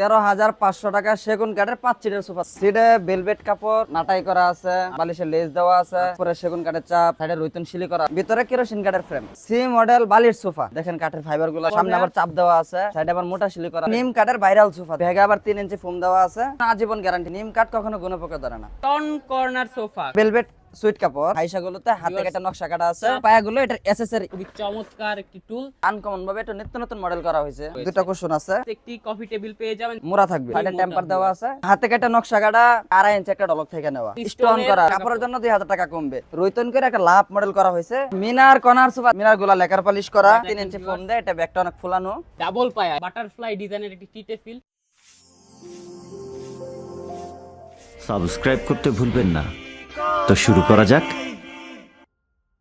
তেরো হাজার পাঁচশো টাকা সেগুন কাঠের পাঁচ সিটের সোফা সিটে। বেলভেট কাপড় নাটাই করা আছে বালিশের লেস দেওয়া আছে পরে সেগুন কাঠের চাপ সাইডে রৈতন শিলি করা ভিতরে কেরোসিন কাঠের ফ্রেম। সি মডেল বালির সোফা। দেখেন কাঠের ফাইবারগুলো সামনে আবার চাপ দেওয়া আছে সাইডে আবার মোটা শিলি করা। নিম কাঠের ভাইরাল সোফা। ভেগে আবার তিন ইঞ্চি ফোম দেওয়া আছে। আজীবন গ্যারান্টি নিম কাঠ কখনো পোকা ধরে না। টন কর্নার সোফা বেলভেট সুইট কাপড় হাইসা গুলোতে হাতে কাটা নকশা কাটা আছে। পায়াগুলো এটা এসএসআর খুবই চমৎকার একটি টুল আনকমন ভাবে এটা নিত্য নতুন মডেল করা হয়েছে। দুটো কুশন আছে। একটি কফি টেবিল পেয়ে যাবেন। মোড়া থাকবে। টেম্পার দেওয়া আছে। হাতে কাটা নকশা কাটা আড়াই ইঞ্চি একটা ডলক থেকে নেওয়া। স্টোন করা। কাপড়ের জন্য দুই হাজার টাকা কমবে। রৈতন করে একটা লাভ মডেল করা হয়েছে। মিনার কর্নার সুপার মিনারগুলা লেকার পালিশ করা। তিন ইঞ্চি ফোম দেয় এটা ব্যাগটা অনেক ফুলানো। ডাবল পায়া। বাটারফ্লাই ডিজাইনের একটি টি টেবিল সাবস্ক্রাইব করতে ভুলবেন না। তো শুরু করা যাক।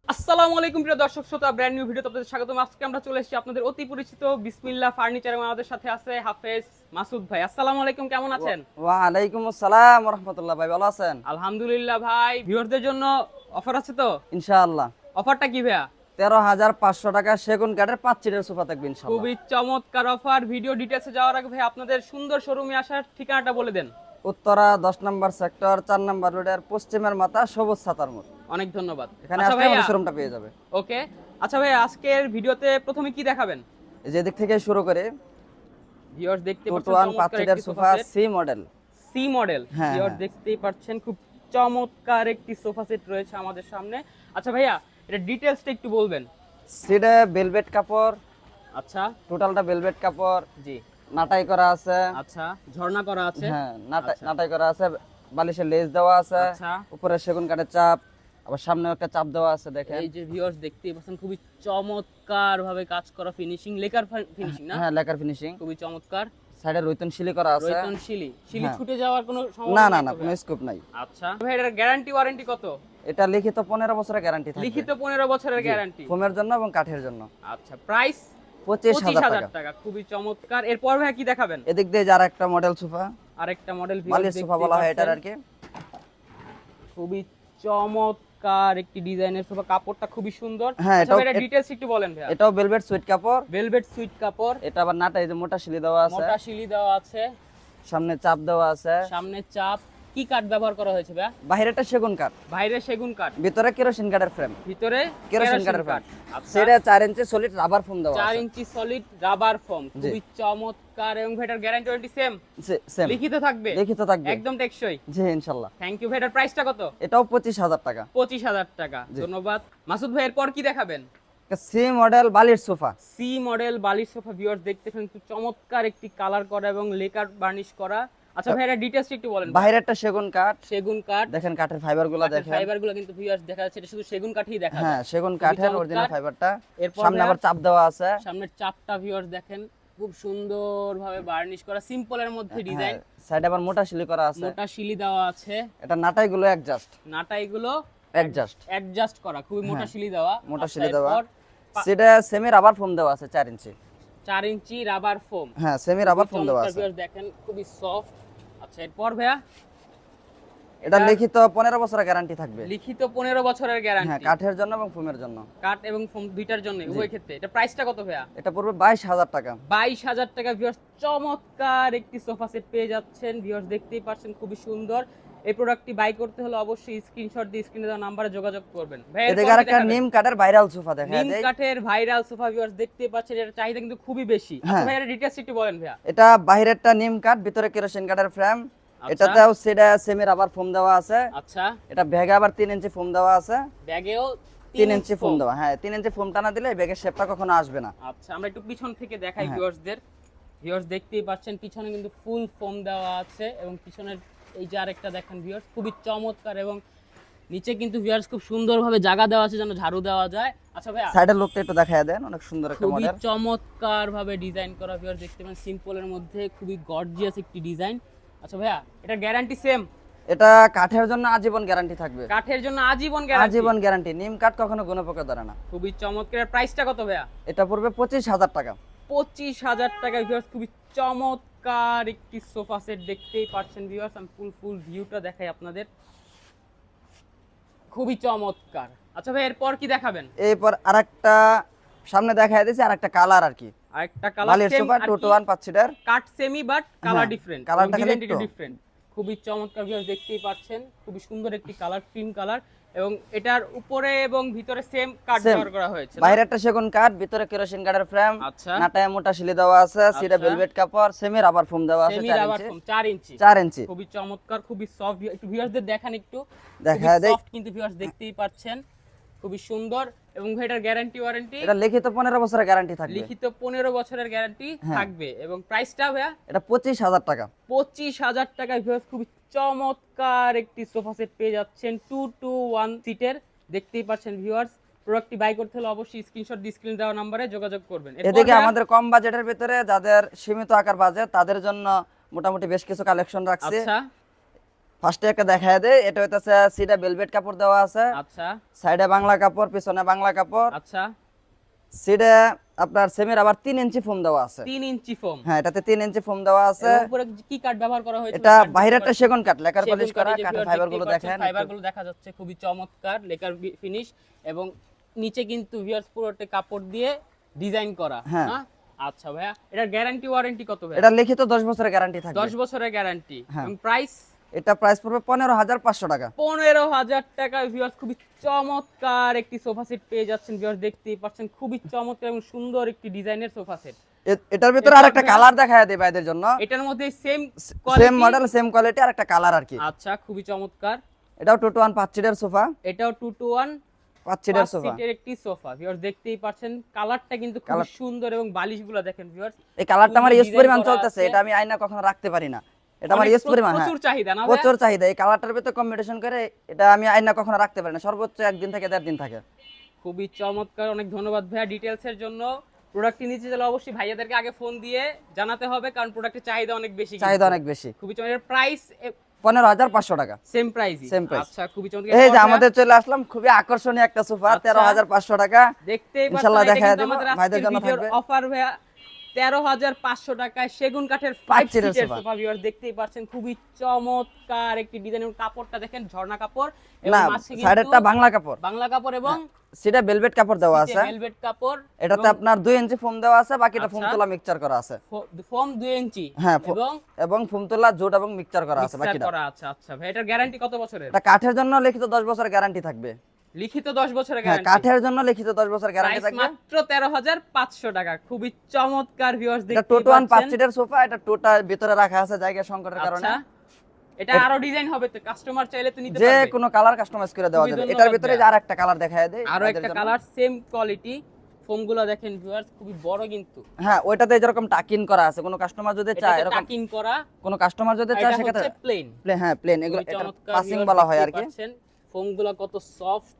আসসালামু আলাইকুম প্রিয় দর্শক শ্রোতা ব্র্যান্ড নিউ ভিডিও আপনাদের স্বাগতম। আজকে আমরা চলে এসেছি আপনাদের অতি পরিচিত বিসমিল্লাহ ফার্নিচার এবং আমাদের সাথে আছে হাফেজ মাসুদ ভাই। আসসালামু আলাইকুম কেমন আছেন? ওয়া আলাইকুম আসসালাম রহমতুল্লাহ ভাই ভালো আছেন? আলহামদুলিল্লাহ ভাই। ভিউয়ারদের জন্য অফার আছে তো? ইনশাআল্লাহ। অফারটা কি ভাইয়া? তেরো হাজার পাঁচশো টাকা সেগুন কাঠের পাঁচ সিটের সোফা থাকবে খুবই চমৎকার অফার ভিডিও ডিটেলসে যাওয়ার আগে ভাই আপনাদের সুন্দর শোরুমে আসার ঠিকানাটা বলে দেন। উত্তরা দশ নম্বর সেক্টর চার নম্বর রোডের পশ্চিমের মাথা সবুজ সাতার মোড় অনেক ধন্যবাদ। এখানে আচ্ছা আসলে ভাইয়া আমাদের শোরুমটা পেয়ে যাবে। ওকে আচ্ছা ভাই আজকের ভিডিওতে প্রথমে কি দেখাবেন? যে দিক থেকে শুরু করে ভিউয়ার্স দেখতে পাচ্ছেন চমৎকার sofa C model C model viewers. দেখতেই পাচ্ছেন খুব চমৎকার একটি সোফা সেট রয়েছে আমাদের সামনে। আচ্ছা ভাইয়া এটা ডিটেইলসটা একটু বলবেন। সিটে বেলভেট কাপড় আচ্ছা। টোটালটা বেলভেট কাপড়। জি। নাটাই করা আছে। আচ্ছা ঝর্ণা করা আছে? হ্যাঁ নাটাই আচ্ছা। করা আছে বালিশের লেস দেওয়া আছে আচ্ছা। উপরে সেগুন কাঠের চাপ আবার সামনে একটা চাপ দেওয়া আছে দেখেন। এই যে ভিউয়ার্স দেখতেই পাচ্ছেন খুবই চমৎকার ভাবে কাজ করা ফিনিশিং লেকার ফিনিশিং না? হ্যাঁ লেকার ফিনিশিং খুবই চমৎকার। সাইডে রৈতন শিলি করা আছে। রয়তন শিলি। শিলি হ্যাঁ। ছুটে যাওয়ার কোনো না সম্ভাবনা না নেই না কোনো স্কোপ নাই। আচ্ছা। ভাই এটার গ্যারান্টি ওয়ারেন্টি কত? এটা লিখিত পনেরো বছরের গ্যারান্টি থাকবে। লিখিত পনেরো বছরের গ্যারান্টি ফোমের জন্য এবং কাঠের জন্য। আচ্ছা প্রাইস পঁচিশ হাজার টাকা। খুবই চমৎকার। এরপর ভাই কি দেখাবেন? এদিক দিয়ে যার একটা মডেল সোফা আরেকটা মডেল সোফা বলা হয় এটার আর কি। খুবই চমৎকার একটি ডিজাইনের সোফা কাপড়টা খুবই সুন্দর। হ্যাঁ, আচ্ছা এটা ডিটেইলস একটু বলেন ভাই এটাও বেলভেট সুইট কাপড়। ভেলভেট সুইট কাপড়। এটা আবার নাটা এই যে মোটা শিলি দেওয়া আছে। মোটা শিলি দেওয়া আছে। সামনে চাপ দেওয়া আছে। সামনে চাপ। কি কাঠ ব্যবহার করা হয়েছে ভাই বাহিরেটা সেগুন কাঠ। বাইরে সেগুন কাঠ। ভিতরে কেরোসিন কাঠের ফ্রেম ভিতরে কেরোসিন কাঠের কাঠ। ফ্রেম আচ্ছা। সেটা চার ইঞ্চি সলিড রাবার ফোম দেওয়া চার ইঞ্চি সলিড রাবার ফোম খুবই চমৎকার এবং ভেটার গ্যারান্টি ওয়ারেন্টি সেম সেম লিখিত থাকবে? লিখিত থাকবে। একদম টেকসই। জি ইনশাল্লাহ। থ্যাংক ইউ ভেটার প্রাইসটা কত? এটাও পঁচিশ হাজার টাকা। পঁচিশ হাজার টাকা। ধন্যবাদ। মাসুদ ভাই এরপর কি দেখাবেন? সি মডেল বালির সোফা। সি মডেল বালিশ সোফা ভিউয়ার্স দেখতে পাচ্ছেন চমৎকার একটি কালার করা এবং লেকার বার্নিশ করা। আচ্ছা ভাই এটা ডিটেইলস একটু বলেন বাহিরেরটা সেগুন কাঠ। সেগুন কাঠ। দেখেন কাঠের ফাইবারগুলা দেখেন। ফাইবারগুলো কিন্তু ভিউয়ার্স দেখা যাচ্ছে এটা শুধু সেগুন কাঠই দেখা হ্যাঁ সেগুন কাঠের অরিজিনাল ফাইবারটা সামনে আবার চাপ দেওয়া আছে। সামনের চাপটা ভিউয়ার্স দেখেন খুব সুন্দর ভাবে বার্নিশ করা সিম্পলের মধ্যে ডিজাইন সাইডে আবার মোটা শিলি করা আছে। মোটা শিলি দেওয়া আছে। এটা নাটাই গুলো অ্যাডজাস্ট নাটা এগুলো অ্যাডজাস্ট অ্যাডজাস্ট করা খুবই মোটা শিলি দেওয়া। হ্যাঁ। মোটা আচ্ছা, শিলি দেওয়া। সেটা সেমি রাবার ফোম দেওয়া আছে চার ইঞ্চি। চার ইঞ্চি রাবার ফোম হ্যাঁ সেমি রাবার ফোম দেওয়া আছে। দেখেন খুবই সফট আচ্ছা এরপর ভাইয়া? এটা লিখিত পনেরো বছরের গ্যারান্টি থাকবে। লিখিত পনেরো বছরের হ্যাঁ গ্যারান্টি কাঠের জন্য এবং ফোমের জন্য। কাঠ এবং ফোম দুইটার জন্য উভয় ক্ষেত্রে। এটা প্রাইসটা কত ভাইয়া? এটা পড়বে বাইশ হাজার টাকা। বাইশ হাজার টাকা ভিউয়ার্স চমৎকার একটি সোফা সেট পেয়ে যাচ্ছেন। ভিউয়ার্স দেখতেই পাচ্ছেন খুবই সুন্দর। এই প্রোডাক্টটি বাই করতে হলে অবশ্যই স্ক্রিনশট দিয়ে স্ক্রিনে দেওয়া নাম্বারে যোগাযোগ করবেন। ভাই একটা নিম কাঠের ভাইরাল সোফা দেখা নিম যায় কাঠের ভাইরাল সোফা ভিউয়ার্স দেখতেই পাচ্ছেন এর চাহিদা কিন্তু খুবই বেশি। আচ্ছা হ্যাঁ। ভাই এটা ডিটেইলস একটু বলেন ভাইয়া। এটা বাহিরেরটা নিম কাঠ ভিতরে কেরোসিন কাঠের ফ্রেম আচ্ছা। এটাতেও সেটা সেমি রাবার ফোম দেওয়া আছে। আচ্ছা। এটা ব্যাগে আবার তিন ইঞ্চি ফোম দেওয়া আছে। ব্যাগেও তিন ইঞ্চি ফোম দেওয়া হ্যাঁ তিন ইঞ্চি ফোম টানা দিলে ব্যাগের শেপটা কখনো আসবে না। আচ্ছা আমরা একটু পিছন থেকে দেখাই হ্যাঁ। ভিউয়ার্সদের ভিউয়ার্স দেখতেই পাচ্ছেন পিছনে কিন্তু ফুল ফোম দেওয়া আছে এবং পিছনের এই যে আরেকটা দেখেন ভিউয়ার্স খুবই চমৎকার এবং নিচে কিন্তু ভিউয়ার্স খুব সুন্দরভাবে জায়গা দেওয়া আছে যেন ঝাড়ু দেওয়া যায়। আচ্ছা ভাইয়া সাইডের লোকটা একটু দেখায় দেন অনেক সুন্দর একটা মডেল খুবই চমৎকার ভাবে ডিজাইন করা ভিউয়ার্স দেখতে পাচ্ছেন সিম্পলের মধ্যে খুবই গর্জিয়াস একটি ডিজাইন আচ্ছা ভাইয়া এটা গ্যারান্টি সেম এটা কাঠের জন্য আজীবন গ্যারান্টি থাকবে। কাঠের জন্য আজীবন গ্যারান্টি আজীবন গ্যারান্টি নিম কাঠ কখনো কোনো পোকা ধরে না। খুবই চমৎকার প্রাইসটা কত ভাইয়া? এটা পড়বে পঁচিশ হাজার টাকা। পঁচিশ হাজার টাকা ভিউয়ার্স খুবই চমৎকার একটি সোফা সেট দেখতেই পাচ্ছেন ভিউয়ার্স আমি ফুল ফুল ভিউটা দেখাই আপনাদের। খুবই চমৎকার। আচ্ছা ভাই এরপর কি দেখাবেন? এরপর আরেকটা সামনে দেখায় দিয়েছি আরেকটা কালার আর কি। আরেকটা colour same sofa two two one পাঁচ seater cut semi but colour different কালারটা। ডিফারেন্ট খুবই চমৎকার ভিউয়ার্স দেখতেই পাচ্ছেন খুবই সুন্দর একটি কালার ক্রিম কালার এবং এটার উপরে এবং ভিতরে সেম কাঠ ব্যবহার করা হয়েছে? বাইরে একটা সেগুন কাঠ ভিতরে কেরোসিন কাঠের ফ্রেম আচ্ছা। নাটায় মোটা শিলি দেওয়া আছে সিটা আচ্ছা। ভেলভেট কাপড় সেমি রাবার ফোম দেওয়া আছে semi rubber foam 4 inch 4 inch খুবই চমৎকার খুবই সফট একটু ভিউয়ার্সদের দেখান একটু। দেখা দেয় সফট কিন্তু ভিউয়ার্স দেখতেই পাচ্ছেন। খুবই সুন্দর এবং এটার গ্যারান্টি ওয়ারেন্টি এটা লিখিত পনেরো বছরের গ্যারান্টি থাকবে। লিখিত পনেরো বছরের গ্যারান্টি। থাকবে। এবং প্রাইসটা ভাইয়া? এটা পঁচিশ হাজার টাকা। পঁচিশ হাজার টাকায় ভিউয়ার্স খুবই চমৎকার একটি সোফা সেট পেয়ে যাচ্ছেন টু টু ওয়ান সিটের দেখতেই পাচ্ছেন ভিউয়ার্স প্রোডাক্টটি বাই করতে হলে অবশ্যই স্ক্রিনশট স্ক্রিন দেওয়া নম্বরে যোগাযোগ করবেন। এদিকে আমাদের কম বাজেটের ভিতরে যাদের সীমিত আকার বাজেট তাদের জন্য মোটামুটি বেশ কিছু কালেকশন রাখছি। আচ্ছা। ফার্স্টে একটা দেখায় দেয় এটা হইতেছে সিটা ভেলভেট কাপড় দেওয়া আছে। আচ্ছা। সাইডে বাংলা কাপড় পিছনে বাংলা কাপড়। আচ্ছা। সিডে আপনার সেমির আবার তিন ইঞ্চি ফোম দেওয়া আছে। তিন ইঞ্চি ফোম হ্যাঁ এটাতে তিন ইঞ্চি ফোম দেওয়া আছে। উপরে কি কাঠ ব্যবহার করা হয়েছে এটা বাইরের একটা সেগুন কাঠ লেকার পলিশ করা কাঠের ফাইবারগুলো দেখেন। ফাইবারগুলো দেখা যাচ্ছে খুবই চমৎকার লেকার ফিনিশ এবং নিচে কিন্তু ভিউয়ার্স পুরোটা কাপড় দিয়ে ডিজাইন করা হ্যাঁ। হ্যাঁ? আচ্ছা ভাইয়া এটা গ্যারান্টি ওয়ারেন্টি কত ভাইয়া? এটা লিখিত দশ বছরের গ্যারান্টি থাকবে। 10 বছরের গ্যারান্টি। এবং প্রাইস এটা প্রাইস পড়বে পনেরো হাজার পাঁচশো টাকা। পনেরো হাজার টাকা ভিউয়ার্স খুবই চমৎকার একটি সোফা সেট পেয়ে যাচ্ছেন। ভিউয়ার্স দেখতেই পাচ্ছেন খুবই চমৎকার এবং সুন্দর একটি ডিজাইনের সোফা সেট এটার ভিতরে আরেকটা কালার দেখায় দেয় ভাইদের জন্য। এটার মধ্যে same same model same quality আর একটা কালার আর কি। আচ্ছা খুবই চমৎকার। এটাও টু টু ওয়ান পাঁচ সিটের সোফা এটাও টু টু ওয়ান পাঁচ সিটের সোফা সিটের একটি সোফা ভিউয়ার্স দেখতেই পাচ্ছেন কালারটা কিন্তু খুব সুন্দর এবং বালিশগুলো দেখেন ভিউয়ার্স এই কালারটা আমার ইউজ পরিমাণ চলতেছে এটা আমি আয়না কখনো রাখতে পারি না। এটা আমার ইউজ পরিমাণ হ্যাঁ। প্রচুর চাহিদা না প্রচুর চাহিদা। এই কালারটার ভিতরে কম্বিনেশন করে এটা আমি আয়না কখনো রাখতে পারি না। সর্বোচ্চ একদিন থেকে দেড় দিন থাকে। খুবই চমৎকার অনেক ধন্যবাদ ভাইয়া ডিটেলস এর জন্য। প্রোডাক্টটি নিতে গেলে অবশ্যই ভাইয়াদেরকে আগে ফোন দিয়ে জানাতে হবে কারণ প্রোডাক্টের চাহিদা অনেক বেশি চাহিদা অনেক বেশি। খুবই চমৎকার প্রাইস পনেরো হাজার পাঁচশো টাকা। সেম প্রাইসই Same price। আচ্ছা খুবই চমৎকার। এই যে আমাদের চলে আসলাম খুবই আকর্ষণীয় একটা সোফা আচ্ছা। তেরো হাজার পাঁচশো টাকা। দেখতেই ইনশাল্লাহ দেবো, আমাদের ভাইদের জন্য থাকবে। অফার ভাইয়া। তেরো হাজার পাঁচশো টাকায় সেগুন কাঠের ফাইভ সিটের সোফা। ভিউয়ার দেখতেই পাচ্ছেন খুবই চমৎকার একটি ডিজাইন এবং কাপড়টা দেখেন ঝর্ণা কাপড়। না সাইডেরটা বাংলা কাপড়। বাংলা কাপড় এবং সেটা ভেলভেট কাপড় দেওয়া আছে। ভেলভেট কাপড় এটাতে আপনার দুই ইঞ্চি ফোম দেওয়া আছে বাকিটা ফোম আচ্ছা। তোলা মিক্সচার করা আছে। ফর্ম দুই ইঞ্চি হ্যাঁ, এবং এবং ফোম তোলা জোট এবং মিক্সচার করা আছে বাকিটা। করা আছে আচ্ছা। ভাই এটার গ্যারান্টি কত বছরের? এটা কাঠের জন্য লিখিত দশ বছর গ্যারান্টি থাকবে। লিখিত 10 বছরের গ্যারান্টি কাঠের জন্য লিখিত দশ বছর গ্যারান্টি থাকবে। মাত্র 13500 টাকা। খুবই চমৎকার ভিউয়ার্স এটা টোটো ওয়ান পাঁচ সিটের সোফা এটা টোটা ভিতরে রাখা আছে জায়গা সংকটের কারণে। আচ্ছা এটা আরও ডিজাইন হবে তো কাস্টমার চাইলে তো নিতে যে কোনো কালার কাস্টমাইজ করে দেওয়া যাবে। এটার ভিতরে যে আর একটা কালার দেখায় দেয় আরও একটা কালার সেম কোয়ালিটি ফোমগুলো দেখেন ভিউয়ার্স খুবই বড় কিন্তু। হ্যাঁ ওইটাতে যেরকম টাকিন করা আছে কোনো কাস্টমার যদি চায় এরকম টাকিং করা। কোনো কাস্টমার যদি চায় হচ্ছে প্লেন হ্যাঁ প্লেন এগুলো পাসিং বলা হয় আর কি। ফোমগুলো কত সফট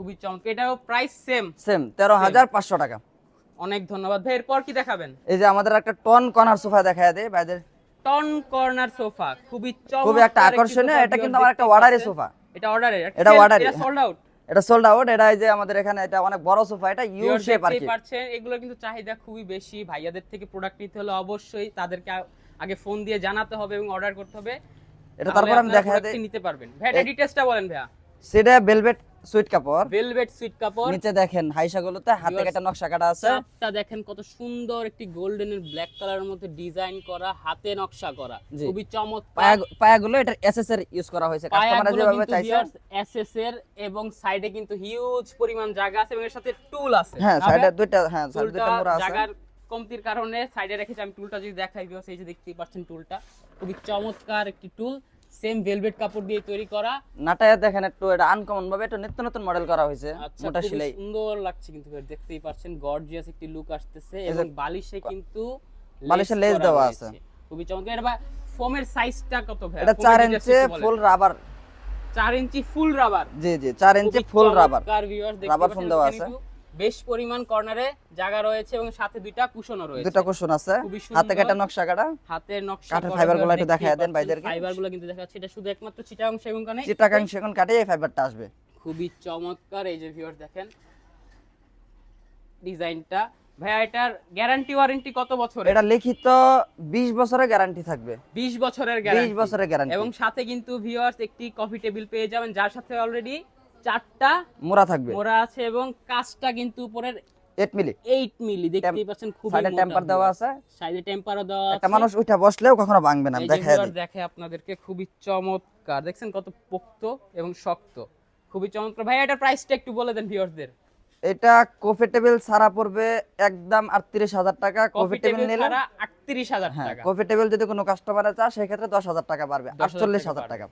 খুবই চমৎকার এটাও প্রাইস সেম সেম তেরো হাজার পাঁচশো টাকা। অনেক ধন্যবাদ। ভাই এরপর কি দেখাবেন? এই যে আমাদের একটা টন কর্নার সোফা দেখায় দেয় ভাইদের। টন কর্নার সোফা খুবই চমৎকার খুবই একটা আকর্ষণীয় এটা কিন্তু আমার একটা অর্ডারি। সোফা এটা অর্ডারের এটা এর, এটা সোল্ড আউট এটা সোল্ড আউট এটা এই যে আমাদের এখানে এটা অনেক বড় সোফা এটা ইউ শেপ আর কি। পারছেন এগুলো কিন্তু চাহিদা খুবই বেশি। ভাইয়াদের থেকে প্রোডাক্ট নিতে হলে অবশ্যই তাদেরকে আগে ফোন দিয়ে জানাতে হবে এবং অর্ডার করতে হবে। এটা তারপর আমি দেই। নিতে পারবেন। ভাই এটা ডিটেইলসটা বলেন ভাইয়া। সেটা ভেলভেট সুইট কাপড়। ভেলভেট সুইট কাপড়। নিচে দেখেন হাতে কাটা নকশা কাটা আছে। চাপটা দেখেন কত সুন্দর একটি গোল্ডেনের ব্ল্যাক কালারের মধ্যে ডিজাইন করা হাতে নকশা করা। খুবই চমৎকার। পায়া পায়াগুলো এটা এসএস এর ইউজ করা হয়েছে। কাস্টমাররা যেভাবে চাইছে। এর এবং সাইডে কিন্তু হিউজ পরিমাণ জায়গা আছে এবং এর সাথে টুল আছে। হ্যাঁ সাইডে দুইটা হ্যাঁ সাইডে দুইটা মোড়া আছে। জায়গার কমতির কারণে সাইডে রেখেছি আমি টুলটা যদি দেখাই ভিউয়ার্স এই যে দেখতেই পাচ্ছেন টুলটা খুবই চমৎকার একটি টুল সেম ভেলভেট কাপড় দিয়ে তৈরি করা। নাটায় দেখেন একটু এটা আনকমন ভাবে একটু নিত্য নতুন মডেল করা হয়েছে আচ্ছা মোটা সেলাই। সুন্দর লাগছে কিন্তু দেখতেই পাচ্ছেন গর্জিয়াস একটি লুক আসতেছে এবং বালিশে কিন্তু বালিশে লেস দেওয়া আছে। খুবই চমৎকার এটা ফোমের সাইজটা কত ভাই? এটা চার ইঞ্চি full rubber 4 inch full rubber জি জি চার ইঞ্চি full rubber rubber rubber foam দেওয়া আছে। বেশ পরিমাণ কর্নারে জায়গা রয়েছে এবং সাথে দুইটা কুশনও রয়েছে। দুটা কুশন আছে। হাতে কাটা নকশা কাটা? হাতের নকশা কাঠের fiber গুলো একটু দেখায় দেন ভাইদেরকে। ফাইবারগুলো কিন্তু দেখা যাচ্ছে এটা শুধু একমাত্র চিটাগাং সেগুন কানে চিটাকাং সেগুন কাটে এই ফাইবারটা আসবে। খুবই চমৎকার এই যে ভিউয়ার দেখেন ডিজাইনটা। ভাইয়া এটার গ্যারান্টি ওয়ারেন্টি কত বছর এটা লিখিত 20 বছরের গ্যারান্টি থাকবে। 20 বছরের গ্যারান্টি 20 বছরের গ্যারান্টি এবং সাথে কিন্তু ভিউয়ার্স একটি কফি টেবিল পেয়ে যাবেন যার সাথে অলরেডি চারটা মোড়া থাকবে। মোড়া আছে এবং কাজটা কিন্তু উপরের 8 মিলি 8 মিলি দেখতেই পাচ্ছেন খুবই সাইডে টেম্পার দেওয়া আছে। সাইডে টেম্পারও দেওয়া আছে। একটা মানুষ উঠা বসলেও কখনো ভাঙবে না দেখায় দেখে আপনাদেরকে খুবই চমৎকার। দেখছেন কত পোক্ত এবং শক্ত। খুবই চমৎকার। ভাই এটার প্রাইসটা একটু বলে দেন ভিউয়ারদের এটা কফি টেবিল ছাড়া পড়বে একদম আটত্রিশ হাজার টাকা। কফি টেবিল নিলে 38000 হ্যাঁ টাকা। কফি টেবিল যদি কোনো কাস্টমারে চায় সেক্ষেত্রে দশ হাজার টাকা বাড়বে 10,000 আটচল্লিশ টাকা হাজার টাকা।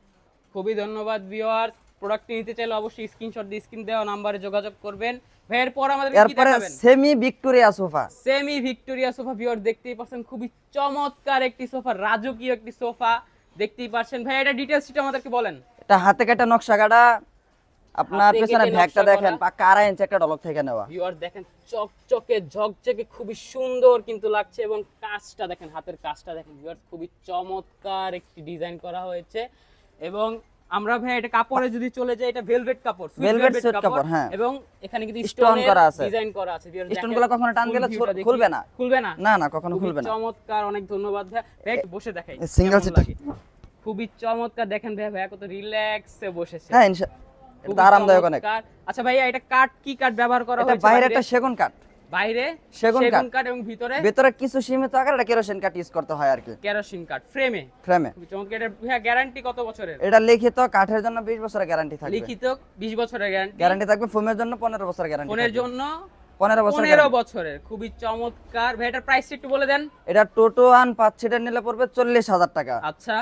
খুবই ধন্যবাদ ভিউয়ার্স প্রোডাক্ট নিতে চাইলে অবশ্যই স্ক্রিনশট দিয়ে স্ক্রিন দেওয়া নম্বরে যোগাযোগ করবেন। ভাই এরপর আমাদের কি এরপরে দেখাবেন? Semi Victoria sofa semi Victoria sofa viewer দেখতেই পাচ্ছেন খুবই চমৎকার একটি সোফা রাজকীয় একটি সোফা দেখতেই পাচ্ছেন। ভাই এটা ডিটেইলসটা আমাদেরকে বলেন। এটা হাতে কাটা নকশা কাটা আপনার পেছনে কেটে ভ্যাগটা দেখেন। পাক্কা আড়াই ইঞ্চি একটা ডলক থেকে নেওয়া। ভিউয়ার দেখেন চকচকে ঝকঝকে খুবই সুন্দর কিন্তু লাগছে এবং কাজটা দেখেন হাতের কাজটা দেখেন। ভিউয়ার খুবই চমৎকার একটি ডিজাইন করা হয়েছে এবং আমরা ভাই এটা কাপড়ে যদি চলে যাই এটা ভেলভেট কাপড় Velvet velvet কাপড়, হ্যাঁ। এবং এখানে কিন্তু স্টোন করা আছে। ডিজাইন করা আছে দেখেন, স্টোনগুলো কখনো টান দিলে। খুলবে না খুলবে না না না কখনো খুলবে না চমৎকার অনেক ধন্যবাদ ভাই ভাই একটু বসে দেখাই seat। লাগে। খুবই চমৎকার দেখেন ভাই ভাই কত রিল্যাক্সে বসেছে হ্যাঁ ইনশা খুবই এটা আরামদায়ক অনেক আচ্ছা ভাইয়া এটা কাঠ কি কাঠ ব্যবহার করা হয়েছে বাইরে বাইরে? একটা সেগুন কাঠ বাইরে সেগুন কাঠ। এবং ভিতরে ভিতরে কিছু সীমিত আকার এটা কেরোসিন কাঠ ইউজ করতে হয় আর কি কেরোসিন কাঠ ফ্রেমে। ফ্রেমে। চমৎকার। গ্যারান্টি কত বছরের? এটা লিখিত কাঠের জন্য 20 বছরের গ্যারান্টি থাকবে। লিখিত 20 বছরের গ্যারান্টি গ্যারান্টি থাকবে ফোমের জন্য 15 বছরের গ্যারান্টি ফোনের জন্য 15 বছর 15 বছরের। খুবই চমৎকার। ভাই এটার প্রাইস একটু বলে দেন। এটা টোটো ওয়ান পাঁচ সিটের নিলে পড়বে চল্লিশ হাজার টাকা। আচ্ছা।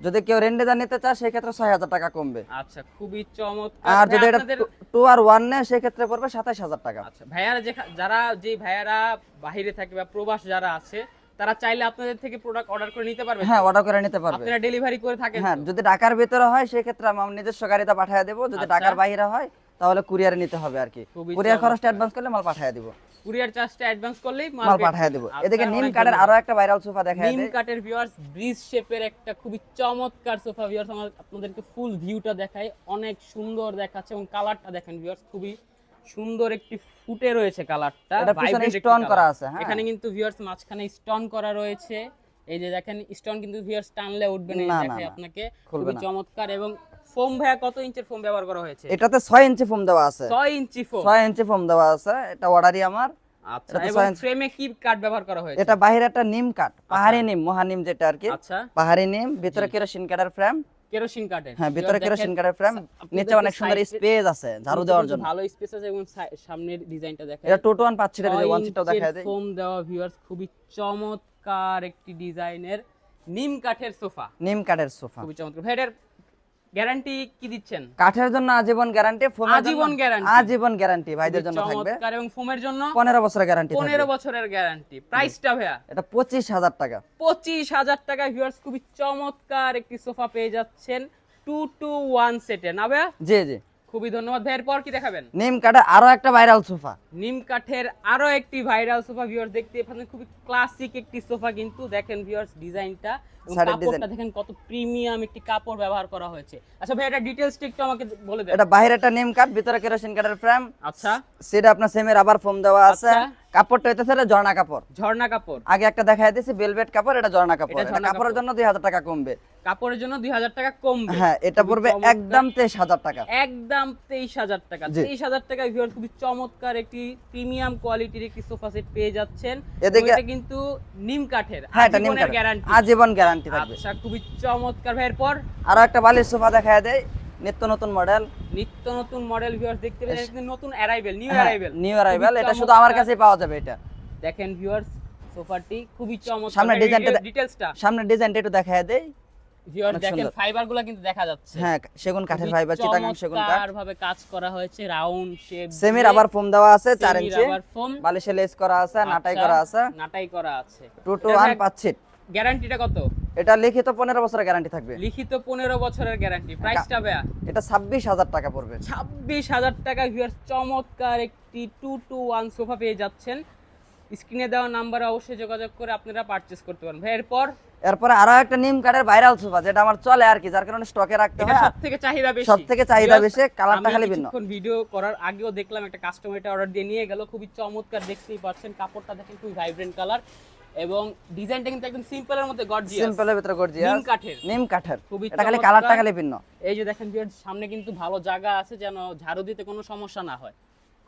যদি কেউ রেন্ডে নিতে চায় সেই ক্ষেত্রে ছয় হাজার টাকা কমবে। আচ্ছা খুবই চমৎকার। আর যদি এটা আপনাদের টু আর ওয়ান নেয় সেই ক্ষেত্রে পড়বে সাতাশ হাজার টাকা। আচ্ছা ভাইয়ারা যে যারা যে ভাইয়ারা বাইরে থাকে বা প্রবাস যারা আছে তারা চাইলে আপনাদের থেকে প্রোডাক্ট অর্ডার করে নিতে পারবে হ্যাঁ অর্ডার করে নিতে পারবে। আপনারা ডেলিভারি করে থাকেন হ্যাঁ যদি ঢাকার ভিতরে হয় সেই ক্ষেত্রে আমি আমার নিজস্ব গাড়িতে পাঠিয়ে দেবো। যদি আচ্ছা। ঢাকার বাইরে হয় তাহলে কুরিয়ারে নিতে হবে আর কি। কুরিয়ার খরচটা অ্যাডভান্স করলে মাল পাঠিয়ে দিব। কুরিয়ার চার্জটা অ্যাডভান্স করলেই মাল পাঠিয়ে। দিব। আচ্ছা, এদিকে নিম ধন্যবাদ। আরও একটা ভাইরাল সোফা দেখা নিম কাঠের ভিউয়ার্স ব্রিজ শেপের একটা খুবই চমৎকার সোফা ভিউয়ার্স আমার আপনাদেরকে ফুল ভিউটা দেখাই। অনেক সুন্দর দেখাচ্ছে এবং কালারটা দেখেন ভিউয়ার্স খুবই সুন্দর একটি ফুটে রয়েছে কালারটা এটা পিছনে stone করা আছে, হ্যাঁ। এখানে কিন্তু ভিউয়ার্স মাঝখানে স্টোন করা রয়েছে। এই যে দেখেন স্টোন কিন্তু ভিউয়ার্স টানলে উঠবে না আপনাকে খুবই চমৎকার এবং ফোম ভাইয়া কত ইঞ্চের ফোম ব্যবহার করা হয়েছে? এটাতে ছয় ইঞ্চি ফোম দেওয়া আছে। 6 ইঞ্চি ফোম। ছয় ইঞ্চি ফোম দেওয়া আছে এটা অর্ডারই আমার। আচ্ছা এবং ফ্রেমে কি কাঠ ব্যবহার করা হয়েছে? এটা বাইরে একটা নিম কাঠ পাহাড়ি নিম মহানিম যেটা আর কি। আচ্ছা। পাহাড়ি নিম ভিতরে কেরোসিন কাঠের ফ্রেম। কেরোসিন কাঠের। হ্যাঁ ভিতরে কেরোসিন কাঠের ফ্রেম। নিচে অনেক সুন্দর স্পেস আছে ঝাড়ু দেওয়ার জন্য। ভালো স্পেস আছে এবং সামনের ডিজাইনটা দেখেন। এটা টোটো ওয়ান পাচ্ছি ওয়ান সিটটাও দেখা দেয় ফোম দেওয়া ভিউয়ার্স খুবই চমৎকার একটি ডিজাইনের নিম কাঠের সোফা। নিম কাঠের সোফা। খুবই চমৎকার। ভাই গ্যারান্টি কি দিচ্ছেন? কাঠের জন্য আজীবন গ্যারান্টি আজীবন গ্যারান্টি। আজীবন গ্যারান্টি ভাইদের জন্য থাকবে। চমৎকার এবং ফোমের জন্য পনেরো বছরের গ্যারান্টি পনেরো বছরের গ্যারান্টি প্রাইসটা ভাইয়া? এটা পঁচিশ হাজার টাকা। পঁচিশ হাজার টাকা ভিউয়ার্স খুবই চমৎকার একটি সোফা পেয়ে যাচ্ছেন। টু টু ওয়ান সেটে না ভাইয়া? জি জি। খুবই ধন্যবাদ। ভাইয়ের পর কি দেখাবেন? নিম কাঠের আরও একটা ভাইরাল সোফা। নিম কাঠের আরও একটি ভাইরাল সোফা ভিউয়ার্স দেখতে পাচ্ছেন খুবই ক্লাসিক একটি সোফা কিন্তু দেখেন ভিউয়ার্স ডিজাইনটা কাপড়টা দেখেন কত প্রিমিয়াম একটি কাপড় ব্যবহার করা হয়েছে। আচ্ছা ভাই এটা ডিটেইলস একটু আমাকে বলে দেন। এটা বাইরে একটা নিম কাঠ ভিতরে কেরোসিন কাঠের ফ্রেম আচ্ছা। সেটা আপনার সেমের আবার ফোম দেওয়া আছে। আচ্ছা। কাপড়টা ঝর্ণা কাপড়। ঝর্ণা কাপড়। আগে একটা দেখাই দিয়েছি বেলভেট কাপড় এটা ঝর্ণা কাপড়। এটা কাপড়ের জন্য দুই হাজার টাকা কমবে। কাপড়ের জন্য দুই হাজার টাকা কমবে। হ্যাঁ এটা পড়বে। একদম তেইশ হাজার টাকা। একদম তেইশ হাজার টাকা। জি। তেইশ হাজার টাকা ভিউয়ার খুবই চমৎকার একটি প্রিমিয়াম কোয়ালিটির একটি সোফা সেট পেয়ে যাচ্ছেন। এটা কিন্তু নিম কাঠের। হ্যাঁ এটা নিম কাঠ গ্যারান্টি আজীবন গ্যারান্টি থাকবে। আচ্ছা খুবই চমৎকার। ভাইয়ের পর আরও একটা বালিশ সোফা দেখায় দেয় নিত্য নতুন মডেল। নিত্য নতুন মডেল ভিউয়ার্স দেখতে পেলেন নতুন arrival new arrival new arrival এটা শুধু আমার কাছেই পাওয়া যাবে এটা। দেখেন ভিউয়ার্স সোফাটি খুবই চমৎকার। সামনের ডিজাইনটা ডিটেইলসটা সামনে ডিজাইনটা একটু দেখায় দেয় ভিউয়ার্স অনেক দেখেন ফাইবারগুলো কিন্তু দেখা যাচ্ছে। হ্যাঁ সেগুন কাঠের ফাইবার চিটাগাং সেগুন কাঠ। ভাবে কাজ করা হয়েছে রাউন্ড শেপ সেমির আবার ফোম দেওয়া আছে চার ইঞ্চি। ফোম বালিশে লেস করা আছে নাটাই করা আছে। নাটাই করা আছে। টু টু ওয়ান পাঁচ সিট গ্যারান্টিটা কত? এটা লিখিত পনেরো বছরের গ্যারান্টি থাকবে। লিখিত পনেরো বছরের গ্যারান্টি। প্রাইসটা ভাইয়া? এটা ছাব্বিশ হাজার টাকা পড়বে। ছাব্বিশ হাজার টাকা ভিউয়ার্স চমৎকার একটি সোফা পেয়ে যাচ্ছেন। স্ক্রিনে দেওয়া নাম্বারে অবশ্যই যোগাযোগ করে আপনারা পারচেজ করতে পারেন ভাই এরপর? এরপরে আরও একটা নিম কাঠের ভাইরাল সোফা যেটা আমার চলে আর কি যার কারণে স্টকে রাখতে হয় সব থেকে চাহিদা বেশি। সবথেকে চাহিদা বেশি, কালারটা খালি ভিন্ন। কিছুক্ষণ ভিডিও করার আগেও দেখলাম একটা কাস্টমার এটা অর্ডার দিয়ে নিয়ে গেল। খুবই চমৎকার দেখতেই পাচ্ছেন। কাপড়টা দেখেন খুবই ভাইব্রেন্ট কালার এবং ডিজাইনটা কিন্তু একদম সিম্পলের মধ্যে গর্জিয়াস সিম্পলের ভিতরে গর্জিয়াস নিম কাঠের। নিম কাঠের। খুবই এটা খালি কালারটা খালি ভিন্ন। এই যে দেখেন ভিউয়ার্স সামনে কিন্তু ভালো জায়গা আছে যেন ঝাড়ু দিতে কোনো সমস্যা না হয়।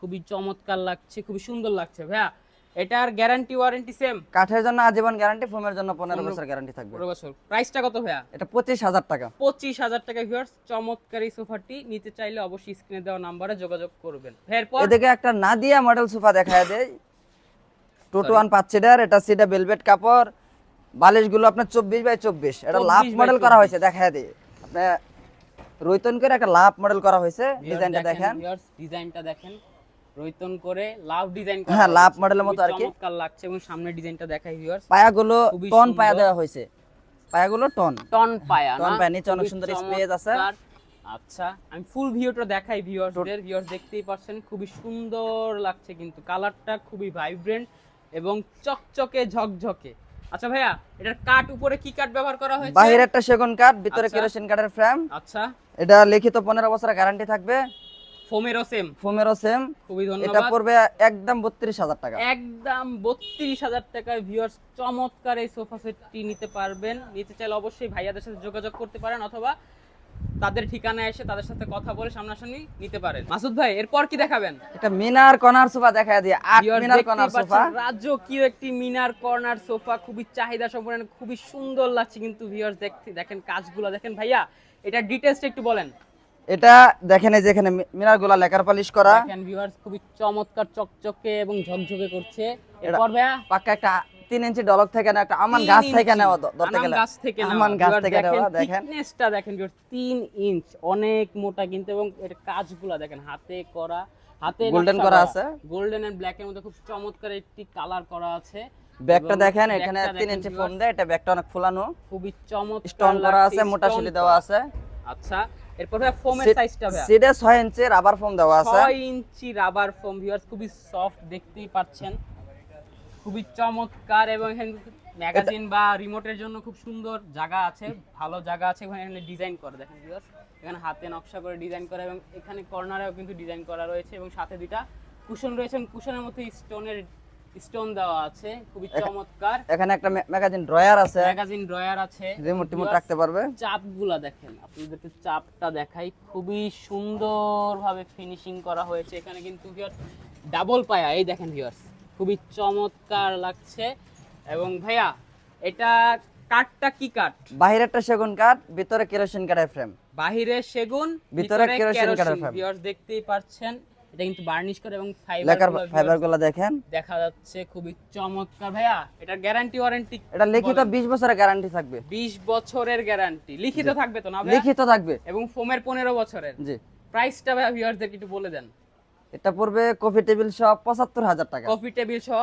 খুবই চমৎকার লাগছে খুবই সুন্দর লাগছে ভাইয়া। এটার গ্যারান্টি ওয়ারেন্টি সেম কাঠের জন্য আজীবন গ্যারান্টি ফোমের জন্য পনেরো পনেরো- বছর গ্যারান্টি থাকবে। পুরো বছর। প্রাইসটা কত ভাইয়া? এটা পঁচিশ হাজার টাকা। পঁচিশ হাজার টাকা ভিউয়ার্স চমৎকার সোফাটি। নিতে চাইলে অবশ্যই স্ক্রিনে দেওয়া নাম্বারে যোগাযোগ করবেন। এরপর? এদিকে একটা নাদিয়া মডেল সোফা দেখায় দেয়। টু টু ওয়ান পাঁচ সিটার এটা সিটা বেলভেট কাপড়। বালিশগুলো আপনার চব্বিশ বাই চব্বিশ। এটা 24 লাভ মডেল করা হয়েছে দেখায় দিই। আপনার রৈতন করে একটা লাভ মডেল করা হয়েছে ডিজাইনটা দেখেন ডিজাইনটা দেখেন। রৈতন করে লাভ ডিজাইন হ্যাঁ, লাভ মডেলের মতো আর কি। চমৎকার লাগছে এবং সামনে ডিজাইনটা দেখাই ভিউয়ার্স পায়াগুলো টন পায়া দেওয়া হয়েছে। পায়াগুলো টন টন পায়া টন? পায়া, নিচে অনেক সুন্দর space আছে। আচ্ছা আমি ফুল ভিউটা দেখাই ভিউয়ার্সদের ভিউয়ার্স দেখতেই পাচ্ছেন খুবই সুন্দর লাগছে কিন্তু। কালারটা খুবই ভাইব্রেন্ট এবং চকচকে ঝকঝকে। আচ্ছা ভাইয়া এটার কাঠ উপরে কি কাঠ ব্যবহার করা হয়েছে? বাহিরে একটা সেগুন কাঠ ভিতরে আচ্ছা। কেরোসিন কাঠের ফ্রেম। আচ্ছা। এটা লিখিত পনেরো বছরের গ্যারান্টি থাকবে। ফোমেরও সেম। ফোমেরও সেম। খুবই ধন্যবাদ। এটা পড়বে একদম বত্রিশ হাজার টাকা। একদম বত্রিশ হাজার টাকায় ভিউয়ার্স চমৎকার এই সোফা সেটটি নিতে পারবেন। নিতে চাইলে অবশ্যই ভাইয়াদের সাথে যোগাযোগ করতে পারেন অথবা তাদের ঠিকানায় এসে তাদের সাথে কথা বলে সামনাসামনি নিতে পারেন। মাসুদ ভাই এরপর কি দেখাবেন? এটা মিনার কর্নার সোফা দেখায় দিয়ে। আট মিনার কর্নার সোফা। পাচ্ছেন, রাজকীয় একটি মিনার কর্নার সোফা খুবই চাহিদা সম্পন্ন খুবই সুন্দর লাগছে কিন্তু ভিউয়ার্স দেখতে। দেখেন কাজগুলো দেখেন ভাইয়া এটা ডিটেলসটা একটু বলেন। এটা দেখেন এই যে এখানে মিনারগুলা লেকার পালিশ করা। দেখেন ভিউয়ার্স খুবই চমৎকার চকচকে এবং ঝকঝকে করছে। এরপর ভাইয়া? পাক্কা একটা তিন ইঞ্চি ডলক থেকে না একটা আমান গাছ থেকে নেওয়া ধরতে গেলে। গাছ থেকে। আমান গাছ থেকে নেওয়া দেখেন। thickness-টা দেখেন তিন ইঞ্চ অনেক মোটা কিন্তু এবং এর কাজগুলা দেখেন হাতে করা হাতে Golden করা। আছে। গোল্ডেন এন্ড ব্ল্যাক এর মধ্যে খুব চমৎকার একটি কালার করা আছে। ব্যাগটা দেখেন এখানে ইঞ্চি ফোম দেয় এটা ব্যাগটা অনেক ফুলানো। খুবই চমৎকার স্টোন করা আছে মোটা শিলি দেওয়া আছে। আচ্ছা এরপর ফোমের সাইজটা ভাই। সিটে ছয় ইঞ্চি রাবার ফোম দেওয়া আছে। 6 ইঞ্চি রাবার ফোম ভিউয়ার্স খুবই সফট দেখতেই পাচ্ছেন। খুবই চমৎকার এবং এখানে ম্যাগাজিন বা রিমোটের জন্য খুব সুন্দর জায়গা আছে ভালো জায়গা আছে এখানে এখানে ডিজাইন করে দেখেন ভিউয়ার্স এখানে হাতে নকশা করে ডিজাইন করা এবং এখানে কর্নারেও কিন্তু ডিজাইন করা রয়েছে এবং সাথে দুইটা কুশন রয়েছে কুশনের মধ্যে স্টোনের স্টোন দেওয়া আছে খুবই চমৎকার। এখানে একটা ম্যাগাজিন ড্রয়ার আছে। ম্যাগাজিন ড্রয়ার আছে। রিমোট টিমোট রাখতে পারবে। চাপগুলা দেখেন আপনাদেরকে চাপটা দেখাই খুবই সুন্দরভাবে ফিনিশিং করা হয়েছে। এখানে কিন্তু ডাবল পায়া এই দেখেন ভিউয়ার্স খুবই চমৎকার লাগছে। এবং ভাইয়া এটা কাঠটা কি কাঠ? বাহিরেরটা সেগুন কাঠ ভিতরে কেরোসিন কাঠের ফ্রেম। বাহিরে সেগুন ভিতরে কেরোসিন কাঠের frame। ভিউয়ার্স দেখতেই পাচ্ছেন এটা কিন্তু বার্নিশ করে এবং ফাইবার ফাইবারগুলো দেখেন। দেখা যাচ্ছে খুবই চমৎকার। ভাইয়া এটা গ্যারান্টি ওয়ারেন্টি এটা লিখিত বিশ বছরের গ্যারান্টি থাকবে। 20 বছরের গ্যারান্টি লিখিত থাকবে তো না ভাইয়া? লিখিত থাকবে। এবং ফোমের 15 বছরের। জি। প্রাইসটা ভাই ভিউয়ারদেরকে একটু বলে দেন। এটা পড়বে কফি টেবিল সব পঁচাত্তর হাজার টাকা। কফি টেবিল সহ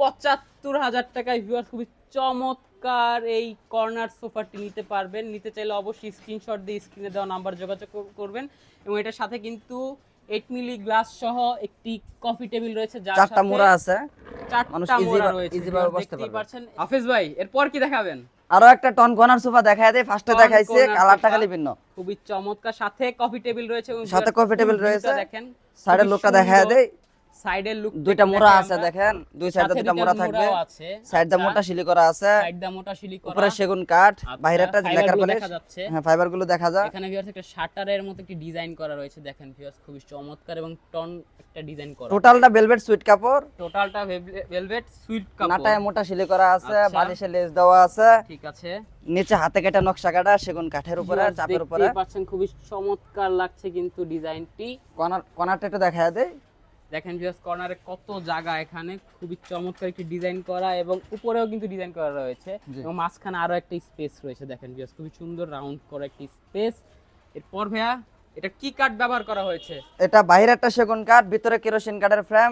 পঁচাত্তর হাজার টাকায় ভিউয়ার খুবই চমৎকার এই কর্নার সোফাটি নিতে পারবেন। নিতে চাইলে অবশ্যই স্ক্রিনশট দিয়ে স্ক্রিনে দেওয়া নাম্বার যোগাযোগ করবেন এবং এটার সাথে কিন্তু এইট মিলি গ্লাস সহ একটি কফি টেবিল রয়েছে যার চারটা মোড়া আছে। চারটা মোড়া রয়েছে। দেখতেই পারছেন হাফেজ ভাই এরপর কি দেখাবেন? আরও একটা টন কর্নার সোফা দেখায় দেয় ফার্স্টে দেখাইছে কালারটা খালি ভিন্ন। খুবই চমৎকার সাথে কফি টেবিল রয়েছে সাথে coffee coffee table full view টা রয়েছে। দেখেন সাইডের লোকটা দেখায় দেয়। সাইডের লুক দুইটা মোড়া আছে দেখেন। দুই সাইডে দুইটা মোড়া থাকবে। আছে। সাইড দা মোটা শিলি করা আছে। সাইড দা মোটা শিলি করা। উপরে সেগুন কাঠ আচ্ছা, বাইরেটা লেকার পালিশ দেখা। হ্যাঁ ফাইবারগুলো দেখা যায় এখানে ভিউয়ার্স একটা শাটারের মতো একটি ডিজাইন করা রয়েছে দেখেন ভিউয়ার্স খুবই চমৎকার এবং টন একটা ডিজাইন করা। টোটালটা ভেলভেট সুইট কাপড়। টোটালটা ভেলভেট সুইট কাপড়। নাটায় মোটা শিলি করা আছে আচ্ছা। বালিশে লেস দেওয়া আছে। ঠিক আছে। নিচে হাতে কাটা নকশা কাটা সেগুন কাঠের উপরে চাপের উপরে। দেখতেই পাচ্ছেন খুবই চমৎকার লাগছে কিন্তু ডিজাইনটি কর্নার কর্নারটা একটু দেখায় দেয় দেখেন ভিউস কর্নারে কত জায়গা এখানে। খুবই চমৎকার একটি ডিজাইন করা এবং উপরেও কিন্তু ডিজাইন করা রয়েছে। এবং মাঝখানে আরও একটা স্পেস রয়েছে দেখেন ভিউস খুবই সুন্দর রাউন্ড করা একটি স্পেস এরপর ভাইয়া এটা কি কাঠ ব্যবহার করা হয়েছে? এটা বাইরে একটা সেগুন কাঠ ভিতরে কেরোসিন কাঠের ফ্রেম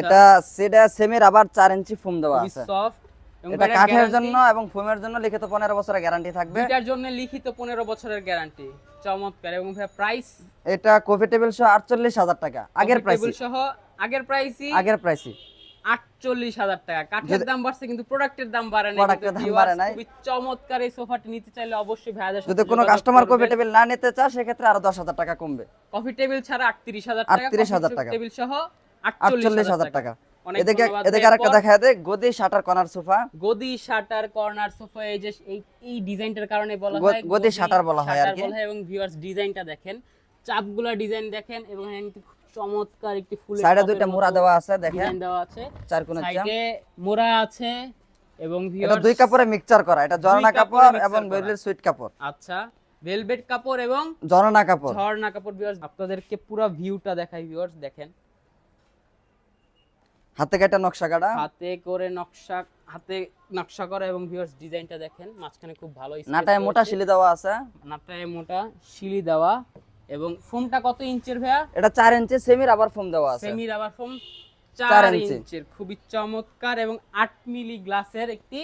এটা সেটা সেমের আবার চার ইঞ্চি ফোম দেওয়া আছে। সফট এটা কাঠের জন্য এবং ফোমের জন্য লিখিত পনেরো বছরের গ্যারান্টি থাকবে। দুইটার জন্য লিখিত পনেরো বছরের গ্যারান্টি চমৎকার। এবং ভাইয়া প্রাইস এটা কফি টেবিল সহ আটচল্লিশ হাজার টাকা। আগের প্রাইস সহ আগের প্রাইসই আগের প্রাইসই আটচল্লিশ হাজার টাকা। কাঠের দাম বাড়ছে কিন্তু প্রোডাক্টের দাম বাড়ে নাই। এর কিন্তু দাম বাড়ে নাই। খুবই চমৎকার এই সোফাটি নিতে চাইলে অবশ্যই ভাইয়াদের যদি কোনো কাস্টমার কফি টেবিল না নিতে চায় সেক্ষেত্রে আরও দশ হাজার টাকা কমবে। কফি টেবিল ছাড়া আটত্রিশ হাজার টাকা 38,000 টাকা। টেবিল সহ আটচল্লিশ হাজার টাকা। অনেক এদিকে এদিকে আরেকটা দেখা যায় গদি শাটার কর্নার সোফা গদি শাটার কর্নার সোফা এই যে এই এই ডিজাইনটার কারণে বলা হয় গদি shutter বলা হয় আর কি। এবং ভিউয়ার্স ডিজাইনটা দেখেন। চাপগুলা ডিজাইন দেখেন এবং এখানে চমৎকার একটি ফুল সাইডে দুইটা মোড়া দেওয়া আছে দেখেন। দেওয়া আছে। চার কোণের সাইডে মোড়া আছে এবং এটা দুই কাপড়ে মিক্সচার করা। এটা জর্না কাপড় এবং বেলের সুইট কাপড়। আচ্ছা ভেলভেট কাপড় এবং জর্না কাপড়। ঝর্ণা কাপড় ভিউয়ার্স আপনাদেরকে পুরো ভিউটা দেখাই ভিউয়ার্স দেখেন। হাতে কাটা নকশা কাটা? হাতে করে নকশা হাতে নকশা করা এবং ভিউয়ার্স ডিজাইনটা দেখেন মাঝখানে খুব ভালো নাটায় মোটা শিলি দেওয়া আছে। নাটায় মোটা শিলি দেওয়া এবং ফোমটা কত ইঞ্চের ভাইয়া? এটা চার ইঞ্চি সেমির আবার ফোম দেওয়া আছে। সেমি রাবার ফোম চার চার ইঞ্চের খুবই চমৎকার এবং আট মিলি গ্লাসের একটি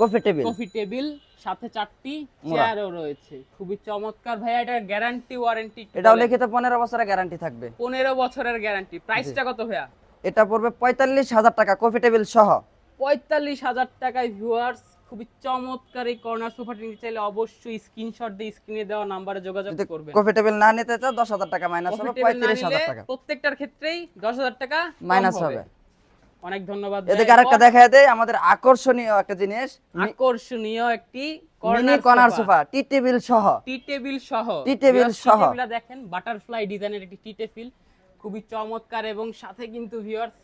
কফি টেবিল। কফি টেবিল সাথে চারটি। চেয়ারও রয়েছে। খুবই চমৎকার ভাইয়া এটার গ্যারান্টি ওয়ারেন্টি এটাও লিখিত পনেরো বছরের গ্যারান্টি থাকবে। পনেরো বছরের গ্যারান্টি প্রাইসটা কত ভাইয়া? এটা পড়বে পঁয়তাল্লিশ হাজার টাকা কফি টেবিল সহ। পঁয়তাল্লিশ হাজার টাকায় ভিউয়ার্স খুবই চমৎকার এই কর্নার সোফাটি নিতে চাইলে অবশ্যই স্ক্রিনশট দিয়ে স্ক্রিনে দেওয়া নাম্বারে যোগাযোগ করবেন। কফি টেবিল না নিতে চাও দশ হাজার টাকা মাইনাস হবে টেবিল না পঁয়ত্রিশ নিলে হাজার টাকা। প্রত্যেকটার ক্ষেত্রেই দশ হাজার টাকা মাইনাস হবে। অনেক ধন্যবাদ এদিকে। আরেকটা দেখায় দেয় আমাদের আকর্ষণীয় একটা জিনিস। আকর্ষণীয় একটি কর্নার সোফা টি টেবিল সহ। টি টেবিল সহ। টি টেবিল সহ। দেখেন বাটারফ্লাই ডিজাইনের একটি টি টেবিল। খুবই চমৎকার এবং সাথে কিন্তু ভিউয়ার্স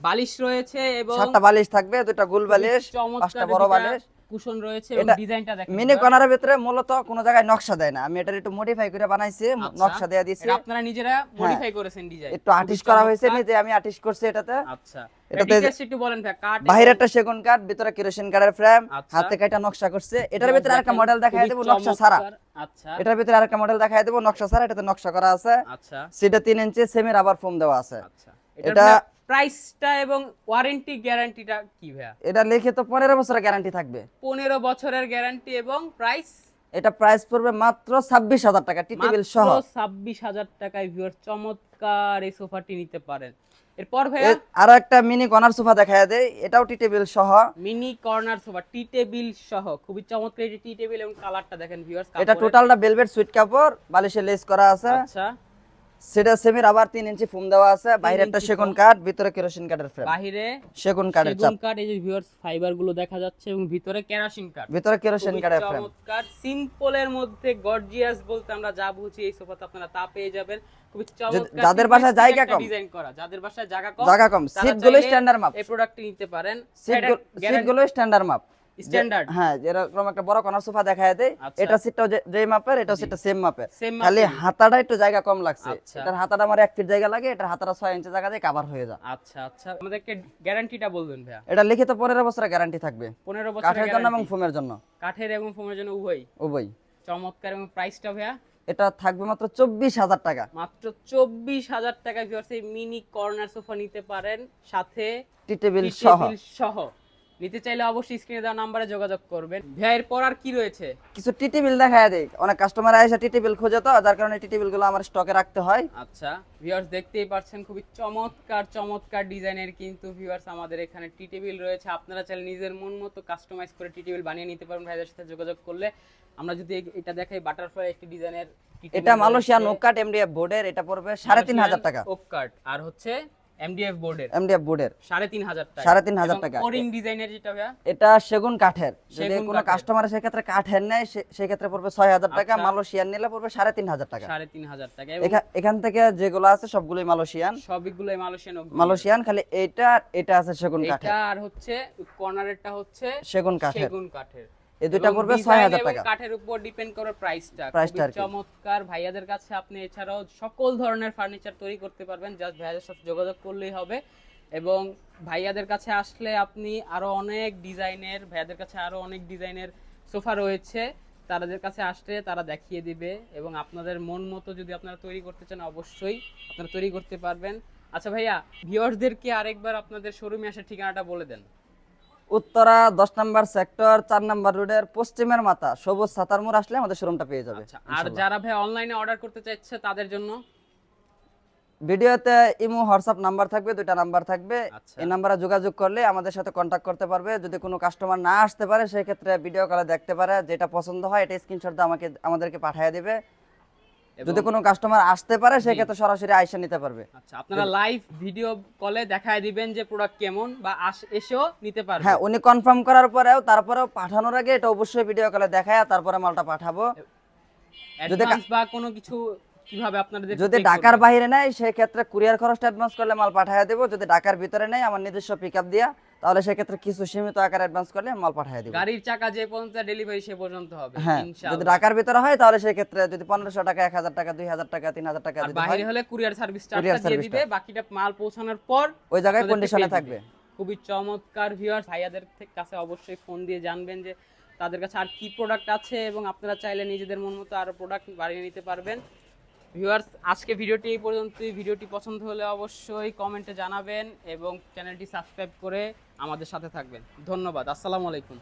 বালিশ রয়েছে এবং সাতটা বালিশ থাকবে দুটো গুল বালিশ পাঁচটা বড় বালিশ। কুশন রয়েছে এবং ডিজাইনটা দেখেন মিনি কোনার কর্নারের ভিতরে মূলত কোনো জায়গায় নকশা দেয় না। আমি এটা একটু মডিফাই করে বানাইছি আচ্ছা, নকশা দেয়া দিয়েছি। আপনারা নিজেরা মডিফাই করেছেন ডিজাইন একটু আর্টিস্ট করা হয়েছে নিজে আমি আর্টিস্ট করছি এটাতে। আচ্ছা। এটাতে- ডিটেইলস বলেন ভাই কাট বাইরেরটা সেগুন কাঠ ভিতরে কেরোসিন কাঠের ফ্রেম আচ্ছা। হাতে কাটা নকশা করছে। এটার ভিতরে আরেকটা মডেল দেবো নকশা ছাড়া। আচ্ছা। এটার ভিতরে আরেকটা মডেল দেবো নকশা ছাড়া এটাতে নকশা করা আছে। আচ্ছা। সেটা তিন ইঞ্চি সেমি রাবার ফোম দেওয়া আছে। আচ্ছা। এটা- প্রাইসটা এবং ওয়ারেন্টি গ্যারান্টিটা কি ভাইয়া? এটা লিখিত পনেরো বছরের গ্যারান্টি থাকবে। পনেরো বছরের গ্যারান্টি এবং প্রাইস এটা প্রাইস পড়বে মাত্র ছাব্বিশ হাজার টাকা টি টেবিল সহ। ছাব্বিশ হাজার টাকায় ভিউয়ার চমৎকার এই সোফাটি নিতে পারেন। এরপর ভাইয়া? আরও একটা মিনি কর্নার সোফা দেখায় দেয় এটাও টি টেবিল সহ। Mini corner sofa tea table সহ। খুবই চমৎকার এই টি টেবিল এবং কালারটা দেখেন ভিউয়ার্স এটা টোটালটা বেলভেট সুইট কাপড় বালিশে লেস করা আছে। আচ্ছা। সেটা সেমির আবার তিন ইঞ্চি ফোম দেওয়া আছে। বাইরে একটা সেগুন কাঠ ভিতরে কেরোসিন কাঠের ফ্রেম বাহিরে সেগুন কাঠের চাপ। সেগুন কাঠ এই যে ভিউয়ার্স ফাইবারগুলো দেখা যাচ্ছে এবং ভিতরে কেরাসিন কাঠ। ভিতরে কেরোসিন কাঠের ফ্রেম চমৎকার সিম্পলের মধ্যে গর্জিয়াস বলতে আমরা যা বুঝি এই সোফাতে আপনারা তা পেয়ে যাবেন। খুবই চমৎকার যাদের বাসায় জায়গা কম। ডিজাইন করা যাদের বাসায় জায়গা কম জায়গা কম। সিটগুলো স্ট্যান্ডার্ড মাপ এই প্রোডাক্টটি নিতে পারেন। সিটগুলো স্ট্যান্ডার্ড মাপ স্ট্যান্ডার্ড হ্যাঁ যেরকম একটা বড় কর্নার সোফা দেখায় দেয় আচ্ছা। এটা সিটটাও যে- মাপের এটা সিটটা সেম মাপের। খালি হাতাটা একটু জায়গা কম লাগছে। আচ্ছা। এটার হাতাটা আমার ফিট জায়গা লাগে এটার হাতাটা ইঞ্চি জায়গা দিয়ে কভার হয়ে যায়। আচ্ছা আচ্ছা। আমাদেরকে গ্যারান্টিটা বলবেন ভাইয়া। এটা লিখিত পনেরো বছরের গ্যারান্টি থাকবে। বছরের কাঠের জন্য এবং ফোমের জন্য। কাঠের এবং ফোমের জন্য উভয়। উভয়। চমৎকার এবং প্রাইসটা ভাইয়া? এটা থাকবে মাত্র চব্বিশ হাজার টাকা। মাত্র চব্বিশ হাজার টাকা ভিউয়ার্স এই মিনি কর্নার সোফা নিতে পারেন সাথে টি টেবিল সহ। সহ। নিতে চাইলে অবশ্যই স্ক্রিনে দেওয়া নাম্বারে যোগাযোগ করবেন। ভাইয়ের পর আর কি রয়েছে? কিছু টি টেবিল দেখায় দেয় অনেক কাস্টমার এসে টি টেবিল খোঁজে তো যার কারণে টি টেবিলগুলো আমার স্টকে রাখতে হয়। আচ্ছা ভিউয়ার্স দেখতেই পাচ্ছেন খুবই চমৎকার চমৎকার ডিজাইনের কিন্তু ভিউয়ার্স আমাদের এখানে টি টেবিল রয়েছে। আপনারা চাইলে নিজের মন মতো কাস্টমাইজ করে টি টেবিল বানিয়ে নিতে পারেন ভাইদের সাথে যোগাযোগ করলে। আমরা যদি এটা দেখাই বাটারফ্লাই একটি ডিজাইনের এটা মালয়েশিয়ান নোকাট এমডিএফ বোর্ডের এটা পড়বে সাড়ে তিন হাজার টাকা। ওক কাট আর হচ্ছে এমডিএফ বোর্ডের এমডিএফ বোর্ডের সাড়ে তিন হাজার টাকা। সাড়ে তিন হাজার টাকা। ওরিং ডিজাইনের যেটা ভাইয়া? এটা সেগুন কাঠের। যদি কোনো। কাস্টমার সেক্ষেত্রে কাঠের নেয় সে- সেক্ষেত্রে পড়বে ছয় হাজার টাকা আচ্ছা। মালয়েশিয়ান নিলে পড়বে সাড়ে তিন হাজার টাকা। সাড়ে তিন হাজার টাকা। এখান থেকে যেগুলো আছে সবগুলোই মালয়েশিয়ান। সবগুলোই মালয়েশিয়ান মালয়েশিয়ান খালি এইটা আর এটা আছে সেগুন কাঠের। এটা আর হচ্ছে কর্নারেরটা হচ্ছে সেগুন কাঠের। সেগুন কাঠের। এই দুইটা পড়বে design ছয় হাজার এবং টাকা। কাঠের উপর ডিপেন্ড করে প্রাইসটা। চমৎকার। ভাইয়াদের কাছে আপনি এছাড়াও সকল ধরনের ফার্নিচার তৈরি করতে পারবেন। জাস্ট ভাইয়াদের সাথে যোগাযোগ করলেই হবে। এবং ভাইয়াদের কাছে আসলে আপনি আরও অনেক ডিজাইনের ভাইয়াদের কাছে আরও অনেক ডিজাইনের সোফা রয়েছে। তাদের কাছে আসলে তারা দেখিয়ে দিবে। এবং আপনাদের মন মতো যদি আপনারা তৈরি করতে চান অবশ্যই আপনারা তৈরি করতে পারবেন। আচ্ছা ভাইয়া ভিউয়ার্সদেরকে আরেকবার আপনাদের শোরুমে আসার ঠিকানাটা বলে দেন? উত্তরা দশ নম্বর সেক্টর চার নম্বর রোডের পশ্চিমের মাথা সবুজ সাতার মোড় আসলে আমাদের শোরুমটা পেয়ে যাবে আচ্ছা আর যারা ভাই অনলাইনে অর্ডার করতে চাইছে তাদের জন্য? ভিডিওতে ইমো হোয়াটসঅ্যাপ নাম্বার থাকবে দুইটা নাম্বার থাকবে। আচ্ছা। এই নাম্বারে যোগাযোগ করলে আমাদের সাথে কন্ট্যাক্ট করতে পারবে। যদি কোনো কাস্টমার না আসতে পারে সেই ক্ষেত্রে ভিডিও কলে দেখতে পারে যেটা পছন্দ হয় এটা স্ক্রিনশট দিয়ে আমাকে আমাদেরকে পাঠিয়ে দেবে। যদি কোনো কাস্টমার আসতে পারে সে ক্ষেত্রে সরাসরি আইসা নিতে পারবে। আচ্ছা আপনারা লাইভ ভিডিও কলে দেখায় দিবেন যে প্রোডাক্ট কেমন বা এসেও নিতে পারবে। হ্যাঁ উনি কনফার্ম করার পরেও তারপরেও পাঠানোর আগে এটা অবশ্যই ভিডিও কলে দেখায় তারপরে মালটা পাঠাবো। যদি বা কোনো কিছু কীভাবে আপনাদের যদি ঢাকার বাইরে নেয় সেই ক্ষেত্রে কুরিয়ার খরচটা অ্যাডভান্স করলে মাল পাঠিয়ে দেবো। যদি ঢাকার ভিতরে নেই আমার নিজস্ব পিকআপ দিয়া তাহলে সেক্ষেত্রে কিছু সীমিত আকারে অ্যাডভান্স করলে মাল পাঠিয়ে দেবো। গাড়ির চাকা যে পর্যন্ত ডেলিভারি সে পর্যন্ত হবে হ্যাঁ যদি ঢাকার ভিতরে হয় তাহলে সেই ক্ষেত্রে যদি পনেরোশো টাকা এক হাজার টাকা দুই হাজার টাকা তিন হাজার টাকা আর যদি বাইরে হলে কুরিয়ার সার্ভিস চার্জটা দিয়ে দিবে বাকিটা মাল পৌঁছানোর পর ওই জায়গায় কন্ডিশনে থাকবে। খুবই চমৎকার ভিউয়ার্স ভাইয়াদের কাছে অবশ্যই ফোন দিয়ে জানবেন যে তাদের কাছে আর কি প্রোডাক্ট আছে এবং আপনারা চাইলে নিজেদের মন মতো আরও প্রোডাক্ট বাড়িয়ে নিতে পারবেন। ভিউয়ার্স, আজকে ভিডিওটি এই পর্যন্তই। ভিডিওটি পছন্দ হলে অবশ্যই কমেন্টে জানাবেন এবং চ্যানেলটি সাবস্ক্রাইব করে আমাদের সাথে থাকবেন। ধন্যবাদ। আসসালামু আলাইকুম।